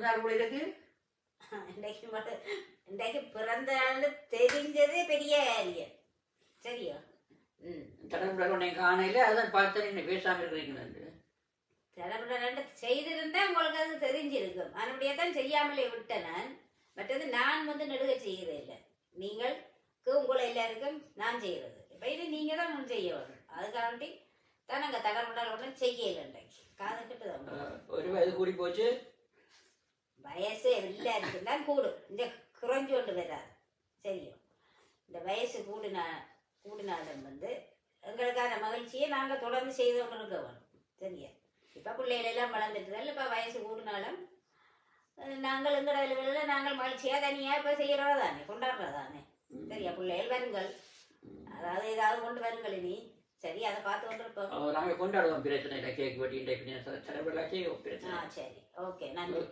போல இருக்கு இன்றைக்கு இன்றைக்கு பிறந்த நாள்னு தெரிஞ்சதே பெரிய காரியம் சரியா? ம். தடம்புடல் உன்னை காணையில அதான் பார்த்தேன் என்ன பேசாம இருக்கிறீங்க தலைமுறை ரெண்டு செய்திருந்தா உங்களுக்கு அது தெரிஞ்சிருக்கும். அதனுடைய தான் செய்யாமலே விட்டேன் நான். மற்றது நான் வந்து நெடுக செய்கிறது இல்லை. நீங்களுக்கு உங்களை எல்லாருக்கும் நான் செய்கிறது. இப்போ இது நீங்கள் தான் முன் செய்ய வேணும் அதுக்காண்டி தான் நாங்கள் தடமுடல் ஒன்றும் செய்யலை இன்றைக்கு. காது கிட்டதான். ஒரு வயது கூடி போச்சு. வயசு எல்லாருக்கும் தான் கூடும். இந்த குறைஞ்சு கொண்டு வராது. சரியா? இந்த வயசு கூடினா கூடினாலும் வந்து எங்களுக்கான மகிழ்ச்சியை நாங்கள் தொடர்ந்து செய்து கொண்டு இருக்க வேணும் சரியா? இப்போ பிள்ளைகள் எல்லாம் வளர்ந்துட்டுதால் இப்போ வயசு கூடினாலும் நாங்கள் எங்கட அளவில் நாங்கள் மகிழ்ச்சியாக தனியாக இப்போ செய்கிறதா தானே கொண்டாடுறதா தானே சரியா? பிள்ளைகள் வருங்கள். அதாவது ஏதாவது கொண்டு வருங்கள் இனி. சரி அதை பார்த்து கொண்டு இருப்போம் அஹ் நாங்க கொண்டாடுவோம். பிரச்சனை இல்லை. கேக் வெட்டி தடம்புடலாக்கே பிரச்சனை ஆ சரி. ஓகே. நன்றி.